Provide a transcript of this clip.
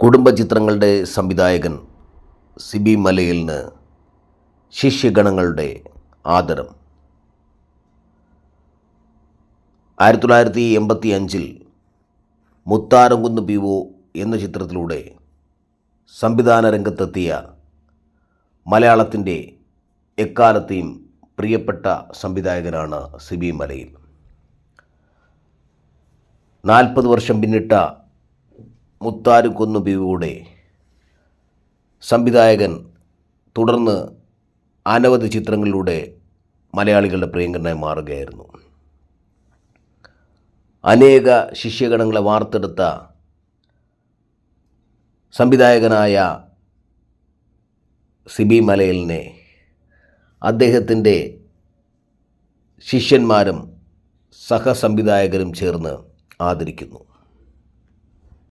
കുടുംബചിത്രങ്ങളുടെ സംവിധായകൻ സിബി മലയിലിന് ശിഷ്യഗണങ്ങളുടെ ആദരം. ആയിരത്തി തൊള്ളായിരത്തി എൺപത്തി അഞ്ചിൽ മുത്താരംകുന്ന് പി ഒ എന്ന ചിത്രത്തിലൂടെ സംവിധാന രംഗത്തെത്തിയ മലയാളത്തിന്റെ എക്കാലത്തെയും പ്രിയപ്പെട്ട സംവിധായകനാണ് സിബി മലയിൽ. നാൽപ്പത് വർഷം പിന്നിട്ട മുത്താരുകൊന്നു ബിവിയുടെ സംവിധായകൻ തുടർന്ന് അനവധി ചിത്രങ്ങളിലൂടെ മലയാളികളുടെ പ്രിയങ്കരനായി മാറുകയായിരുന്നു. അനേക ശിഷ്യഗണങ്ങളെ വാർത്തെടുത്ത സംവിധായകനായ സിബി മലയലിനെ അദ്ദേഹത്തിന്റെ ശിഷ്യന്മാരും സഹസംവിധായകരും ചേർന്ന് ആദരിക്കുന്നു.